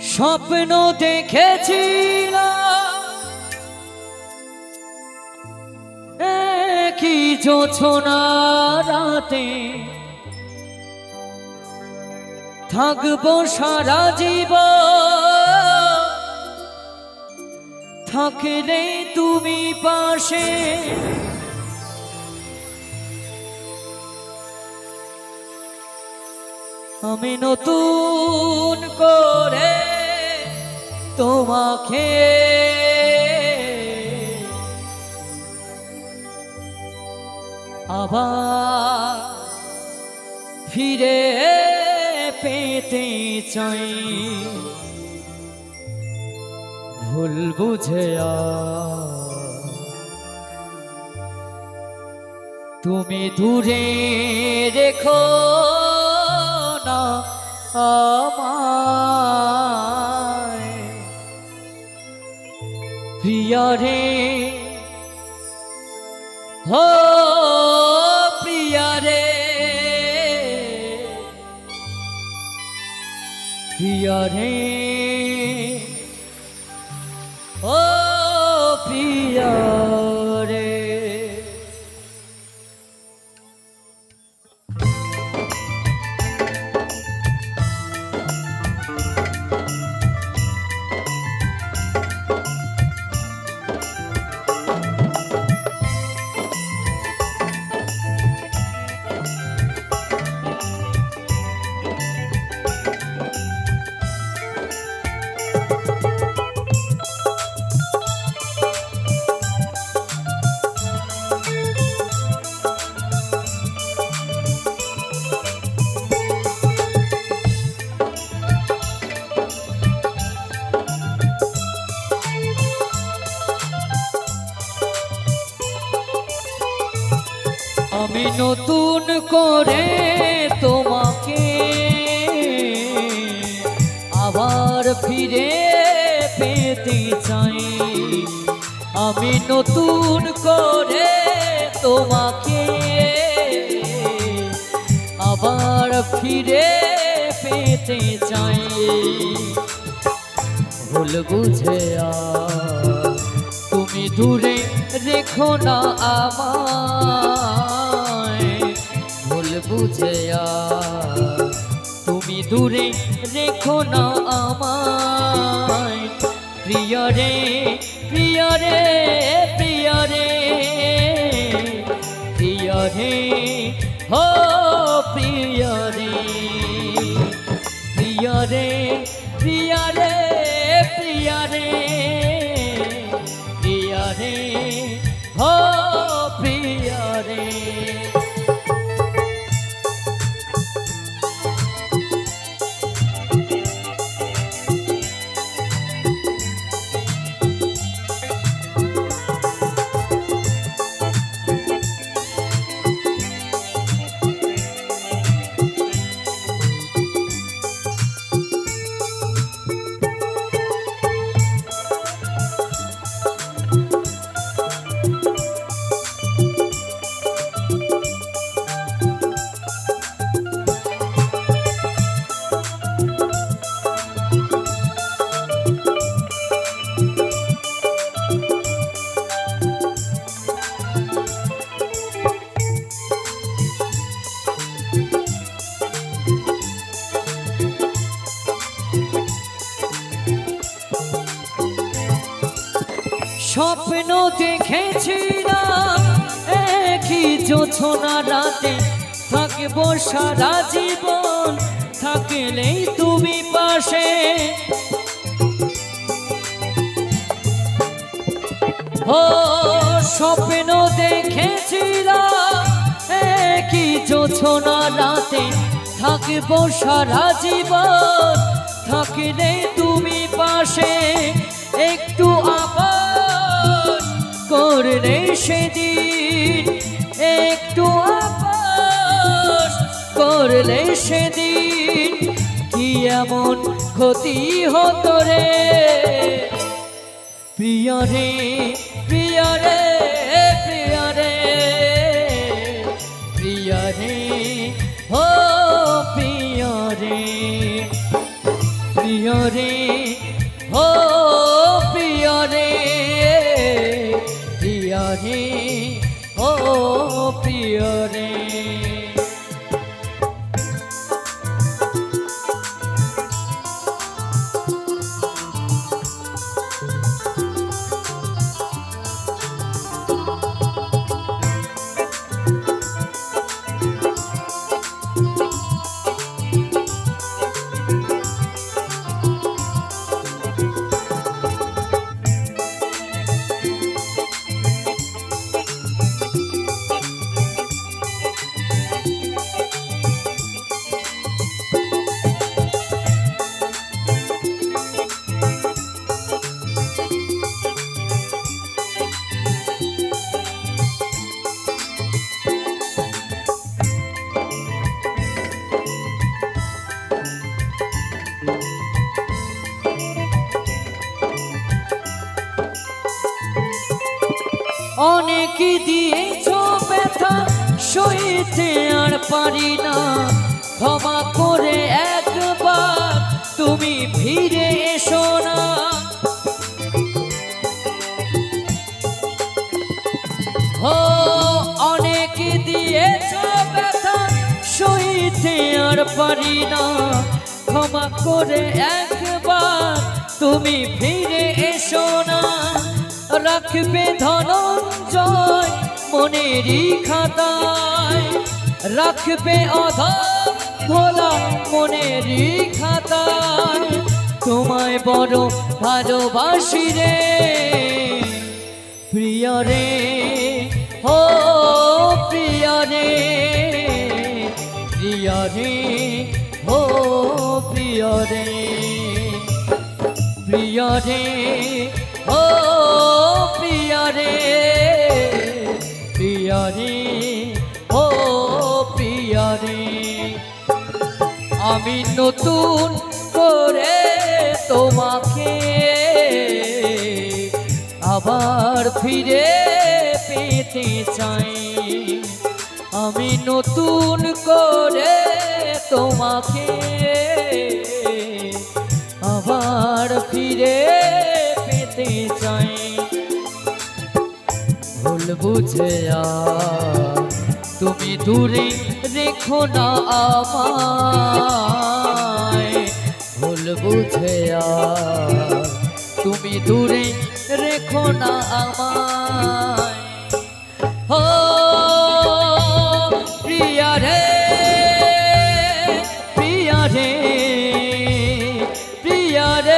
স্বপ্ন দেখেছিলাম। কি জোছনা রাতে থাকব সারা জীব থাকলে তুমি পাশে। আমি নতুন করে তোমাকে। আবার ফিরে পেতে চাই। ভুল বুঝে তুমি দূরে রেখো না আমায়। প্রিয়া রে। হো প্রিয় রে। প্রিয় রে। নতুন করে তোমাকে। আবার ফিরে পেতে চাই। আমি নতুন করে তোমাকে। আবার ফিরে পেতে চাই। ভুল বুঝে তুমি দূরে রেখো না ভুল বুঝে আর তুমি দূরে রেখো না আমায়। প্রিয় রে প্রিয় রে প্রিয় রে। প্রিয় রে হো প্রিয় রে। প্রিয় রে প্রিয় রে প্রিয় রে। স্বপ্ন দেখেছিলাম, একই জোছনা রাতে থাকব সারা জীবন, থাকলেই তুমি পাশে। ও স্বপ্ন দেখেছিলাম, একই জোছনা রাতে থাকব সারা জীবন থাকলে তুমি পাশে। করলে সেদিন একটু আপাস করলে সেদিন কি এমন ক্ষতি হতো রে? প্রিয় রে প্রিয় রে। অনেক দিয়েছ ব্যথা, সইতে আর পারি না। ক্ষমা করে একবার তুমি ফিরে এসো না। ও অনেক দিয়েছ ব্যথা, সইতে আর পারি না। ক্ষমা করে একবার তুমি ফিরে এসো না। রাখবে ধনঞ্জয় মনেরই খাতায়। রাখবে অধম ভোলা মনেরই খাতায়। তোমায় বড় ভালোবাসি রে। প্রিয় রে, ও প্রিয় রে। প্রিয় রে, ও প্রিয় রে। প্রিয় রে আমি নতুন করে তোমাকে আবার ফিরে পেতে চাই। আমি নতুন করে তোমাকে আবার ফিরে পেতে চাই। ভুল বুঝে তুমি দূরে রেখো না আমায়। ভুল বুঝে তুমি দূরে রেখো না আমায়। ও প্রিয়া রে প্রিয়া রে প্রিয়া রে।